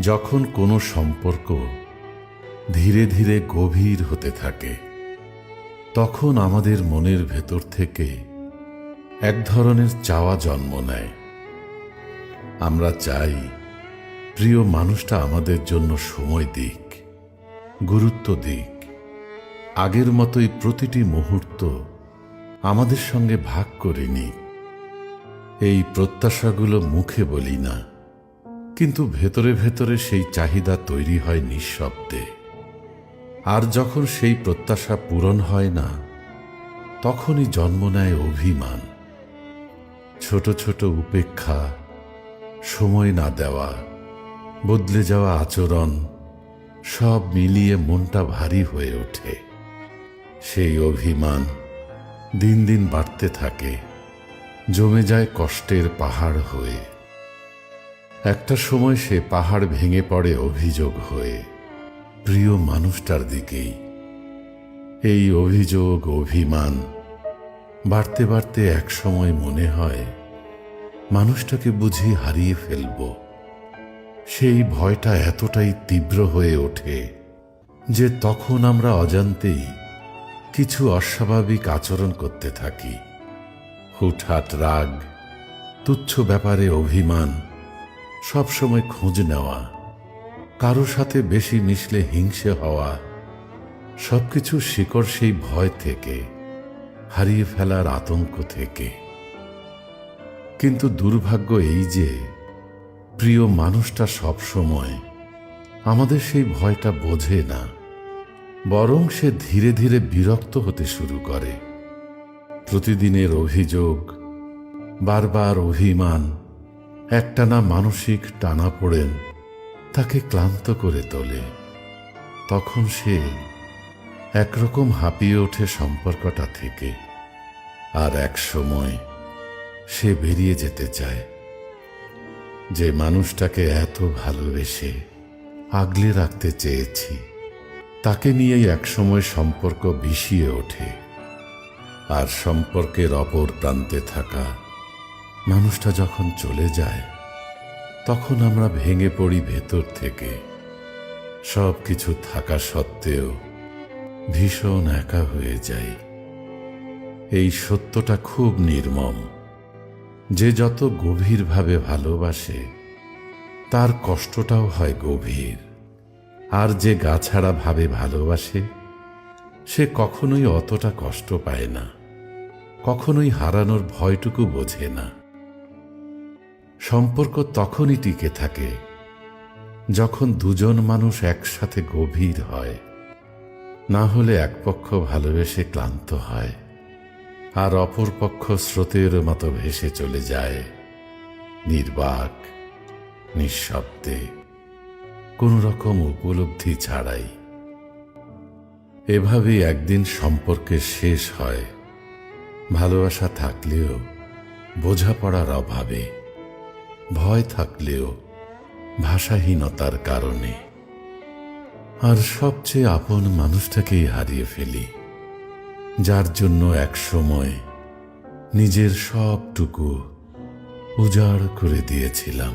যখন কোনো সম্পর্ক ধীরে ধীরে গভীর হতে থাকে, তখন আমাদের মনের ভেতর থেকে এক ধরনের চাওয়া জন্ম নেয়। আমরা চাই, প্রিয় মানুষটা আমাদের জন্য সময় দিক, গুরুত্ব দিক। আগের মতোই প্রতিটি মুহূর্ত আমাদের সঙ্গে ভাগ করে নিক। এই প্রত্যাশাগুলো মুখে বলি না। কিন্তু ভেতরে ভেতরে সেই চাহিদা তৈরি হয় নিঃশব্দে। আর যখন সেই প্রত্যাশা পূরণ হয় না, তখনই জন্ম নেয় অভিমান। ছোট ছোট উপেক্ষা, সময় না দেওয়া, বদলে যাওয়া আচরণ, সব মিলিয়ে মনটা ভারী হয়ে ওঠে। সেই অভিমান দিন দিন বাড়তে থাকে, জমে যায় কষ্টের পাহাড় হয়ে। একটা সময় সে পাহাড় ভেঙে পড়ে অভিযোগ হয়ে। প্রিয় মানুষটার দিকেই। এই অভিযোগ, অভিমান বাড়তে বাড়তে এক সময় মনে হয়, মানুষটাকে বুঝি হারিয়ে ফেলব। সেই ভয়টা এতটাই তীব্র হয়ে ওঠে যে তখন আমরা অজান্তেই কিছু অস্বাভাবিক আচরণ করতে থাকি। হুটহাট রাগ, তুচ্ছ ব্যাপারে অভিমান সবসময় খোঁজ নেওয়া, কারও সাথে বেশি মিশলে হিংসে হওয়া, সবকিছু শিকড় সেই ভয় থেকে, হারিয়ে ফেলার আতঙ্ক থেকে। কিন্তু দুর্ভাগ্য এই যে, প্রিয় মানুষটা সবসময় আমাদের সেই ভয়টা বোঝে না, বরং সে ধীরে ধীরে বিরক্ত হতে শুরু করে। প্রতিদিনের অভিযোগ, বারবার অভিমান একটানা মানসিক টানা পড়েন, তাকে ক্লান্ত করে তোলে। তখন সে একরকম হাঁপিয়ে ওঠে সম্পর্কটা থেকে। আর এক সময় সে বেরিয়ে যেতে চায়। যে মানুষটাকে এত ভালোবেসে আগলে রাখতে চেয়েছি, তাকে নিয়েই একসময় সম্পর্ক বিষিয়ে ওঠে। আর সম্পর্কের অপর প্রান্তে থাকা মানুষটা যখন চলে যায়, তখন আমরা ভেঙে পড়ি ভেতর থেকে। সব কিছু থাকা সত্ত্বেও ভীষণ একা হয়ে যাই। এই সত্যটা খুব নির্মম। যে যত গভীরভাবে ভালোবাসে, তার কষ্টটাও হয় গভীর। আর যে গাছাড়া ভাবে ভালোবাসে, সে কখনোই অতটা কষ্ট পায় না। কখনোই হারানোর ভয়টুকু বোঝে না। সম্পর্ক তখনই টিকে থাকে যখন দুজন মানুষ একসাথে গভীর হয়। না হলে এক পক্ষ ভালোবেসে ক্লান্ত হয় আর অপর পক্ষ স্রোতের মতো ভেসে চলে যায়। নির্বাক, নিঃশব্দে কোন রকম উপলব্ধি ছাড়াই। এভাবেই একদিন সম্পর্কের শেষ হয়। ভালোবাসা থাকলেও বোঝাপড়ার অভাবে। ভয় থাকলেও ভাষাহীনতার কারণে। আর সবচেয়ে আপন মানুষটাকেই হারিয়ে ফেলি, যার জন্য এক সময় নিজের সবটুকু উজাড় করে দিয়েছিলাম।